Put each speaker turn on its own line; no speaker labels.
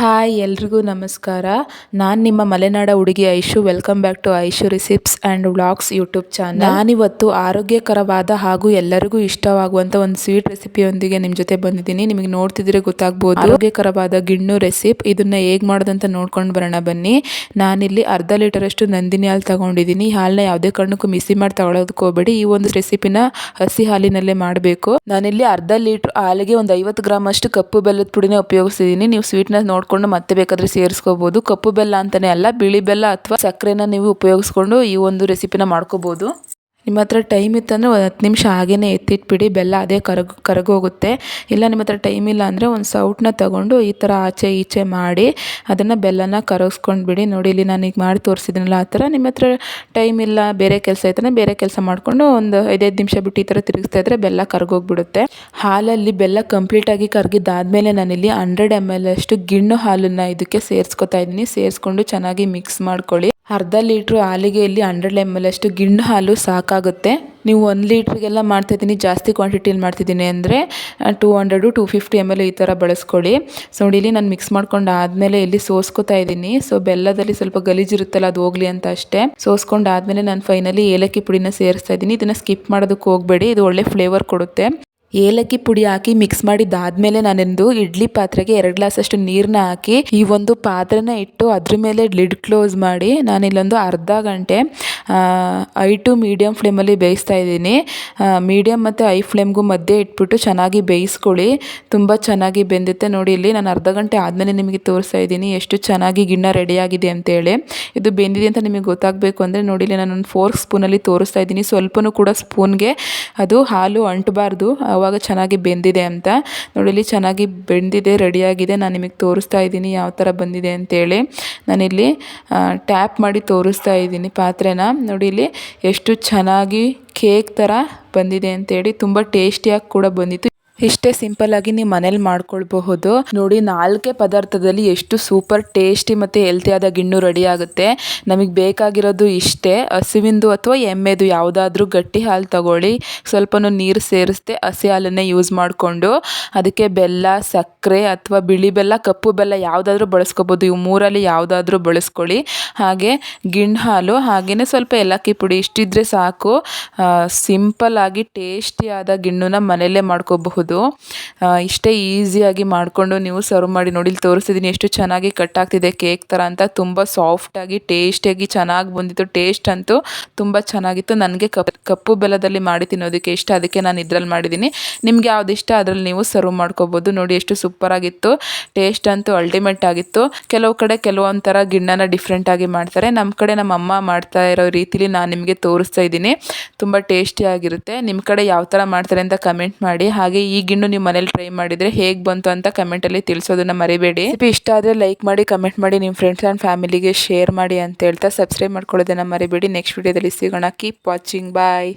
Hi, ಎಲ್ರಿಗೂ ನಮಸ್ಕಾರ. ನಾನು ನಿಮ್ಮ ಮಲೆನಾಡ ಹುಡುಗಿ Aishu. Welcome back to Aishu recipes and vlogs YouTube channel ನಾನಿವತ್ತು ಆರೋಗ್ಯಕರವಾದ ಹಾಗೂ ಎಲ್ಲರಿಗೂ ಇಷ್ಟವಾಗುವಂಥ ಒಂದು ಸ್ವೀಟ್ ರೆಸಿಪಿಯೊಂದಿಗೆ ನಿಮ್ಮ ಜೊತೆ ಬಂದಿದ್ದೀನಿ. ನಿಮಗೆ ನೋಡ್ತಿದ್ರೆ ಗೊತ್ತಾಗ್ಬೋದು. ಆರೋಗ್ಯಕರವಾದ ಗಿಣ್ಣು ರೆಸಿಪ್ ಇದನ್ನ ಹೇಗೆ ಮಾಡೋದಂತ ನೋಡ್ಕೊಂಡು ಬರೋಣ ಬನ್ನಿ. ನಾನಿಲ್ಲಿ ಅರ್ಧ ಲೀಟರಷ್ಟು ನಂದಿನಿ ಹಾಲು ತಗೊಂಡಿದ್ದೀನಿ. ಈ ಹಾಲನ್ನ ಯಾವುದೇ ಕಾರಣಕ್ಕೂ ಮಿಸಿ ಮಾಡಿ ತಗೊಳ್ಳೋದಕ್ಕೆ ಹೋಗಬೇಡಿ. ಈ ಒಂದು ರೆಸಿಪಿನ ಹಸಿ ಹಾಲಿನಲ್ಲೇ ಮಾಡಬೇಕು. ನಾನಿಲ್ಲಿ ಅರ್ಧ ಲೀಟ್ರ್ ಹಾಲಿಗೆ ಒಂದು ಐವತ್ತು ಗ್ರಾಮ್ ಅಷ್ಟು ಕಪ್ಪು ಬೆಲ್ಲದ ಪುಡಿನೇ ಉಪಯೋಗಿಸಿದ್ದೀನಿ. ನೀವು ಸ್ವೀಟ್ನ ನೋಡಿಕೊಂಡು ಮತ್ತೆ ಬೇಕಾದರೆ ಸೇರಿಸ್ಕೋಬೋದು. ಕಪ್ಪು ಬೆಲ್ಲ ಅಂತಲೇ ಅಲ್ಲ, ಬಿಳಿ ಬೆಲ್ಲ ಅಥವಾ ಸಕ್ಕರೆನ ನೀವು ಉಪಯೋಗಿಸ್ಕೊಂಡು ಈ ಒಂದು ರೆಸಿಪಿನ ಮಾಡ್ಕೋಬೋದು. ನಿಮ್ಮ ಹತ್ರ ಟೈಮ್ ಇತ್ತಂದರೆ ಒಂದು ಹತ್ತು ನಿಮಿಷ ಹಾಗೇ ಎತ್ತಿಟ್ಬಿಡಿ, ಬೆಲ್ಲ ಅದೇ ಕರಗ, ಕರಗೋಗುತ್ತೆ. ಇಲ್ಲ ನಿಮ್ಮ ಹತ್ರ ಟೈಮ್ ಇಲ್ಲ ಅಂದರೆ ಒಂದು ಸೌಟನ್ನ ತಗೊಂಡು ಈ ಥರ ಆಚೆ ಈಚೆ ಮಾಡಿ ಅದನ್ನು ಬೆಲ್ಲನ ಕರಗಿಸ್ಕೊಂಡು ಬಿಡಿ. ನೋಡಿ, ಇಲ್ಲಿ ನಾನು ಈಗ ಮಾಡಿ ತೋರಿಸಿದ್ದೀನಲ್ಲ ಆ ಥರ. ನಿಮ್ಮ ಹತ್ರ ಟೈಮ್ ಇಲ್ಲ, ಬೇರೆ ಕೆಲಸ ಐತಂದರೆ ಬೇರೆ ಕೆಲಸ ಮಾಡಿಕೊಂಡು ಒಂದು ಐದೈದು ನಿಮಿಷ ಬಿಟ್ಟು ಈ ಥರ ತಿರುಗಿಸ್ತಾ ಇದ್ದರೆ ಬೆಲ್ಲ ಕರಗೋಗ್ಬಿಡುತ್ತೆ. ಹಾಲಲ್ಲಿ ಬೆಲ್ಲ ಕಂಪ್ಲೀಟಾಗಿ ಕರಗಿದ್ದಾದಮೇಲೆ ನಾನಿಲ್ಲಿ ಹಂಡ್ರೆಡ್ ಎಂ ಎಲ್ ಅಷ್ಟು ಗಿಣ್ಣು ಹಾಲನ್ನು ಇದಕ್ಕೆ ಸೇರಿಸ್ಕೊತಾ ಇದ್ದೀನಿ. ಸೇರಿಸ್ಕೊಂಡು ಚೆನ್ನಾಗಿ ಮಿಕ್ಸ್ ಮಾಡ್ಕೊಳ್ಳಿ. ಅರ್ಧ ಲೀಟ್ರ್ ಹಾಲಿಗೆ ಇಲ್ಲಿ ಹಂಡ್ರೆಡ್ ಎಂ ಎಲ್ ಅಷ್ಟು ಗಿಣ್ಣು ಹಾಲು ಸಾಕಾಗುತ್ತೆ. ನೀವು ಒಂದು ಲೀಟ್ರಿಗೆಲ್ಲ ಮಾಡ್ತಾಯಿದ್ದೀನಿ ಜಾಸ್ತಿ ಕ್ವಾಂಟಿಟಿಯಲ್ಲಿ ಮಾಡ್ತಿದ್ದೀನಿ ಅಂದರೆ two hundred two fifty M L ಈ ಥರ ಬಳಸ್ಕೊಳ್ಳಿ. ಸೊ ನೋಡಿ, ಇಲ್ಲಿ ನಾನು ಮಿಕ್ಸ್ ಮಾಡ್ಕೊಂಡು ಆದಮೇಲೆ ಇಲ್ಲಿ ಸೋಸ್ಕೊತಾ ಇದ್ದೀನಿ. ಸೊ ಬೆಲ್ಲದಲ್ಲಿ ಸ್ವಲ್ಪ ಗಲೀಜಿರುತ್ತಲ್ಲ ಅದು ಹೋಗಲಿ ಅಂತ ಅಷ್ಟೇ. ಸೋಸ್ಕೊಂಡು ಆದಮೇಲೆ ನಾನು ಫೈನಲಿ ಏಲಕ್ಕಿ ಪುಡಿನ ಸೇರಿಸ್ತಾ ಇದ್ದೀನಿ. ಇದನ್ನು ಸ್ಕಿಪ್ ಮಾಡೋದಕ್ಕೆ ಹೋಗಬೇಡಿ, ಇದು ಒಳ್ಳೆ ಫ್ಲೇವರ್ ಕೊಡುತ್ತೆ. ಏಲಕ್ಕಿ ಪುಡಿ ಹಾಕಿ ಮಿಕ್ಸ್ ಮಾಡಿದ್ದಾದ್ಮೇಲೆ ನಾನೆಂದು ಇಡ್ಲಿ ಪಾತ್ರೆಗೆ ಎರಡು ಗ್ಲಾಸಷ್ಟು ನೀರನ್ನ ಹಾಕಿ ಈ ಒಂದು ಪಾತ್ರೆನ ಇಟ್ಟು ಅದ್ರ ಮೇಲೆ ಲಿಡ್ ಕ್ಲೋಸ್ ಮಾಡಿ ನಾನಿಲ್ಲೊಂದು ಅರ್ಧ ಗಂಟೆ ಐ ಟು ಮೀಡಿಯಮ್ ಫ್ಲೇಮಲ್ಲಿ ಬೇಯಿಸ್ತಾ ಇದ್ದೀನಿ. ಮೀಡಿಯಮ್ ಮತ್ತು ಐ ಫ್ಲೇಮ್ಗೂ ಮಧ್ಯೆ ಇಟ್ಬಿಟ್ಟು ಚೆನ್ನಾಗಿ ಬೇಯಿಸ್ಕೊಳ್ಳಿ. ತುಂಬ ಚೆನ್ನಾಗಿ ಬೆಂದಿತ್ತೆ ನೋಡಿ ಇಲ್ಲಿ. ನಾನು ಅರ್ಧ ಗಂಟೆ ಆದಮೇಲೆ ನಿಮಗೆ ತೋರಿಸ್ತಾ ಇದ್ದೀನಿ ಎಷ್ಟು ಚೆನ್ನಾಗಿ ಗಿಣ್ಣ ರೆಡಿಯಾಗಿದೆ ಅಂತೇಳಿ. ಇದು ಬೆಂದಿದೆ ಅಂತ ನಿಮಗೆ ಗೊತ್ತಾಗಬೇಕು ಅಂದರೆ ನೋಡಿ ಇಲ್ಲಿ ನಾನು ಒಂದು ಫೋರ್ಕ್ ಸ್ಪೂನಲ್ಲಿ ತೋರಿಸ್ತಾ ಇದ್ದೀನಿ. ಸ್ವಲ್ಪನೂ ಕೂಡ ಸ್ಪೂನ್ಗೆ ಅದು ಹಾಲು ಅಂಟಬಾರ್ದು. ಆವಾಗ ಚೆನ್ನಾಗಿ ಬೆಂದಿದೆ ಅಂತ. ನೋಡಿ, ಇಲ್ಲಿ ಚೆನ್ನಾಗಿ ಬೆಂದಿದೆ, ರೆಡಿಯಾಗಿದೆ. ನಾನು ನಿಮಗೆ ತೋರಿಸ್ತಾ ಇದ್ದೀನಿ ಯಾವ ಥರ ಬಂದಿದೆ ಅಂತೇಳಿ. ನಾನಿಲ್ಲಿ ಟ್ಯಾಪ್ ಮಾಡಿ ತೋರಿಸ್ತಾ ಇದ್ದೀನಿ ಪಾತ್ರೆನ. ನೋಡಿ, ಇಲ್ಲಿ ಎಷ್ಟು ಚೆನ್ನಾಗಿ ಕೇಕ್ ಥರ ಬಂದಿದೆ ಅಂತೇಳಿ. ತುಂಬ ಟೇಸ್ಟಿಯಾಗಿ ಕೂಡ ಬಂದಿತ್ತು. ಇಷ್ಟೇ ಸಿಂಪಲ್ ಆಗಿ ನೀವು ಮನೇಲಿ ಮಾಡ್ಕೊಳ್ಬಹುದು. ನೋಡಿ, ನಾಲ್ಕೇ ಪದಾರ್ಥದಲ್ಲಿ ಎಷ್ಟು ಸೂಪರ್ ಟೇಸ್ಟಿ ಮತ್ತು ಹೆಲ್ತಿಯಾದ ಗಿಣ್ಣು ರೆಡಿ ಆಗುತ್ತೆ. ನಮಗೆ ಬೇಕಾಗಿರೋದು ಇಷ್ಟೇ. ಹಸುವಿಂದು ಅಥವಾ ಎಮ್ಮೆದು ಯಾವುದಾದ್ರೂ ಗಟ್ಟಿ ಹಾಲು ತಗೊಳ್ಳಿ. ಸ್ವಲ್ಪ ನೀರು ಸೇರಿಸ್ದೆ ಹಸಿ ಹಾಲನ್ನೇ ಯೂಸ್ ಮಾಡಿಕೊಂಡು. ಅದಕ್ಕೆ ಬೆಲ್ಲ ಸಕ್ಕರೆ ಅಥವಾ ಬಿಳಿ ಬೆಲ್ಲ, ಕಪ್ಪು ಬೆಲ್ಲ ಯಾವುದಾದ್ರೂ ಬಳಸ್ಕೋಬೋದು. ಇವು ಮೂರಲ್ಲಿ ಯಾವುದಾದ್ರೂ ಬಳಸ್ಕೊಳ್ಳಿ. ಹಾಗೆ ಗಿಣ್ಣು ಹಾಲು ಹಾಗೆಯೇ ಸ್ವಲ್ಪ ಏಲಕ್ಕಿ ಪುಡಿ ಇಷ್ಟಿದ್ರೆ ಸಾಕು. ಸಿಂಪಲ್ ಆಗಿ ಟೇಸ್ಟಿಯಾದ ಗಿಣ್ಣನ್ನ ಮನೆಯಲ್ಲೇ ಮಾಡ್ಕೋಬಹುದು. ಇಷ್ಟೇ ಈಸಿಯಾಗಿ ಮಾಡಿಕೊಂಡು ನೀವು ಸರ್ವ್ ಮಾಡಿ ನೋಡಿ ಇಲ್ಲಿ ತೋರಿಸ್ತಿದ್ದೀನಿ ಎಷ್ಟು ಚೆನ್ನಾಗಿ ಕಟ್ ಆಗ್ತಿದೆ ಕೇಕ್ ಥರ ಅಂತ. ತುಂಬ ಸಾಫ್ಟಾಗಿ ಟೇಸ್ಟಿಯಾಗಿ ಚೆನ್ನಾಗಿ ಬಂದಿತ್ತು. ಟೇಸ್ಟ್ ಅಂತೂ ತುಂಬ ಚೆನ್ನಾಗಿತ್ತು. ನನಗೆ ಕಪ್, ಕಪ್ಪು ಬೆಲ್ಲದಲ್ಲಿ ಮಾಡಿ ತಿನ್ನೋದಕ್ಕೆ ಇಷ್ಟ. ಅದಕ್ಕೆ ನಾನು ಇದರಲ್ಲಿ ಮಾಡಿದ್ದೀನಿ ನಿಮಗೆ ಯಾವ್ದು ಇಷ್ಟ ಅದರಲ್ಲಿ ನೀವು ಸರ್ವ್ ಮಾಡ್ಕೋಬೋದು. ನೋಡಿ ಎಷ್ಟು ಸೂಪರಾಗಿತ್ತು ಟೇಸ್ಟ್ ಅಂತೂ ಅಲ್ಟಿಮೇಟ್ ಆಗಿತ್ತು. ಕೆಲವು ಕಡೆ ಕೆಲವೊಂದು ಥರ ಗಿಣ್ಣನ ಡಿಫ್ರೆಂಟಾಗಿ ಮಾಡ್ತಾರೆ. ನಮ್ಮ ಕಡೆ ನಮ್ಮ ಅಮ್ಮ ಮಾಡ್ತಾ ಇರೋ ರೀತಿಲಿ ನಾನು ನಿಮಗೆ ತೋರಿಸ್ತಾ ಇದ್ದೀನಿ. ತುಂಬ ಟೇಸ್ಟಿಯಾಗಿರುತ್ತೆ ನಿಮ್ಮ ಕಡೆ ಯಾವ ಥರ ಮಾಡ್ತಾರೆ ಅಂತ ಕಮೆಂಟ್ ಮಾಡಿ. ಹಾಗೆ ಈ ಗಿಣ್ಣು ನಿಮ್ಮ ಮನೇಲಿ ಟ್ರೈ ಮಾಡಿದರೆ ಹೇಗೆ ಬಂತು ಅಂತ ಕಮೆಂಟಲ್ಲಿ ತಿಳಿಸೋದನ್ನು ಮರಿಬೇಡಿ. ಇಷ್ಟ ಆದರೆ ಲೈಕ್ ಮಾಡಿ ಕಮೆಂಟ್ ಮಾಡಿ ನಿಮ್ಮ ಫ್ರೆಂಡ್ಸ್ ಆ್ಯಂಡ್ ಫ್ಯಾಮಿಲಿಗೆ ಶೇರ್ ಮಾಡಿ ಅಂತ ಹೇಳ್ತಾ ಸಬ್ಸ್ಕ್ರೈಬ್ ಮಾಡ್ಕೊಳ್ಳೋದನ್ನು ಮರಿಬೇಡಿ. ನೆಕ್ಸ್ಟ್ ವಿಡಿಯೋದಲ್ಲಿ ಸಿಗೋಣ. Keep watching bye